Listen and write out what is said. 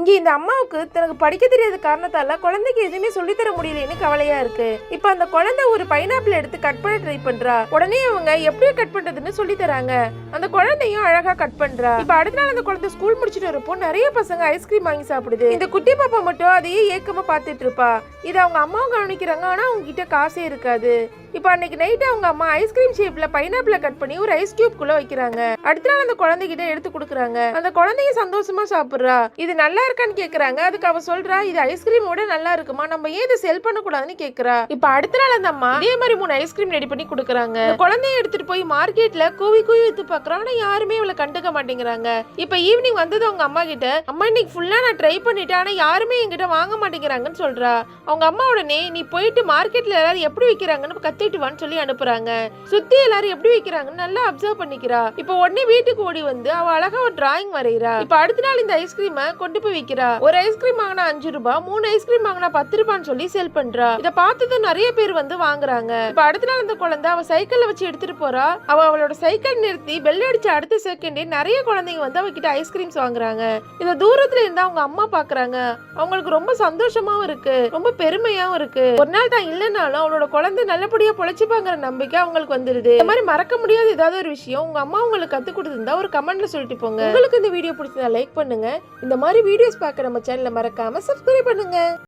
இங்கே இந்த அம்மாவுக்கு தனக்கு படிக்க தெரியாத காரணத்தால குழந்தைக்கு எதுவுமே சொல்லித் தர முடியலன்னு கவலையா இருக்கு. இப்போ அந்த குழந்தை ஒரு பைனாப்பிள் எடுத்து கட் பண்ண ட்ரை பண்றா. உடனே அவங்க எப்படி கட் பண்றதுன்னு சொல்லி தராங்க. அந்த குழந்தையும் அழகா கட் பண்றா. இப்ப அடுத்த நாள் அந்த குழந்தை ஸ்கூல் முடிச்சிட்டு வரப்போ நிறைய பசங்க ஐஸ்கிரீம் வாங்கி சாப்பிடுது. இந்த குட்டி பாப்பா மட்டும் அதையே ஏக்கமா பார்த்துட்டு இருப்பா. இது அவங்க அம்மாவும் கவனிக்கிறாங்க. ஆனா அவங்க கிட்ட காசே இருக்காது. இப்போ அன்னைக்கு நைட் அவங்க அம்மா ஐஸ்கிரீம் ஷேப்ல பைனாப்பிள கட் பண்ணி ஒரு ஐஸ் கியூப் குள்ள வைக்கிறாங்க. அடுத்த நாள் அந்த குழந்தைகிட்ட எடுத்து கொடுக்குறாங்க. அந்த குழந்தைங்க சந்தோஷமா சாப்பிடுறா. இது நல்லா இருக்கான்னு கேக்குறாங்க. அதுக்கு அவ சொல்றா இது ஐஸ்கிரீமோட நல்லா இருக்குமா? நம்ம ஏன் இதை செல் பண்ண கூடாதுன்னு கேக்குறா. இப்போ அடுத்த நாள் அந்த அம்மா இதே மாதிரி மூணு ஐஸ்கிரீம் ரெடி பண்ணி கொடுக்குறாங்க. குழந்தைய எடுத்துட்டு போய் மார்க்கெட்ல கூவி கூவி வித்து பாக்குறான் ஆனா யாருமே இவளை கண்டுக்க மாட்டேங்கிறாங்க. இப்போ ஈவினிங் வந்தது அவங்க அம்மா கிட்ட அம்மா இன்னைக்கு ஃபுல்லா நான் ட்ரை பண்ணிட்டேன். ஆனா யாருமே என்கிட்ட வாங்க மாட்டேங்கிறாங்கன்னு சொல்றா. அவங்க அம்மா உடனே நீ போயிட்டு மார்க்கெட்ல எல்லாரும் எப்படி விக்கிறாங்கன்னு கத்துட்டு வான்னு சொல்லி அனுப்புறாங்க. சுத்தி எல்லாரும் எப்படி வைக்கிறாங்கன்னு நல்லா அப்சர்வ் பண்ணிக்கிறா. இப்போ உடனே வீட்டுக்கு ஓடி வந்து அவ அழகா ஒரு டிராயிங் வரைகிறா. இப்போ அடுத்த நாள் இந்த ஐஸ்கிரீமை கொண்டு போய் விக்கிறா. ஒரு ஐஸ்கிரீம் வாங்கினா அஞ்சு ரூபாய் மூணு ஐஸ்கிரீம் வாங்கினா பத்து ரூபான்னு சொல்லி சேல் பண்றா. இதை பார்த்ததும் நிறைய பேர் வந்து வாங்குறாங்க. இப்போ அடுத்த நாள் அந்த குழந்தை அவ சைக்கிள்ல வச்சு எடுத்துட்டு போறா. அவ அவளோட சைக்கிள் நிறுத்தி பெல் அடிச்ச அடுத்த செகண்டே நிறைய குழந்தைங்க வந்து அவகிட்ட ஐஸ்கிரீம்ஸ் வாங்குறாங்க. இந்த தூரத்துல இருந்தா அவங்க அம்மா பாக்குறாங்க. அவங்களுக்கு ரொம்ப சந்தோஷமாவும் இருக்கு. ரொம்ப பெருமையாவும் இருக்கு. ஒரு நாள் தான் இல்லைனாலும் அவளோட குழந்தை நல்லபடியா பொழைச்சுப்பாங்கிற நம்பிக்கை அவங்களுக்கு வந்துருது. இந்த மாதிரி மறக்க முடியாத ஏதாவது ஒரு விஷயம் உங்க அம்மா உங்களுக்கு கத்து கொடுத்திருந்தா ஒரு கமெண்ட்ல சொல்லிட்டு போங்க. உங்களுக்கு இந்த வீடியோ பிடிச்சதா லைக் பண்ணுங்க. இந்த மாதிரி வீடியோஸ் பார்க்க நம்ம சேனலை மறக்காம சப்ஸ்கிரைப் பண்ணுங்க.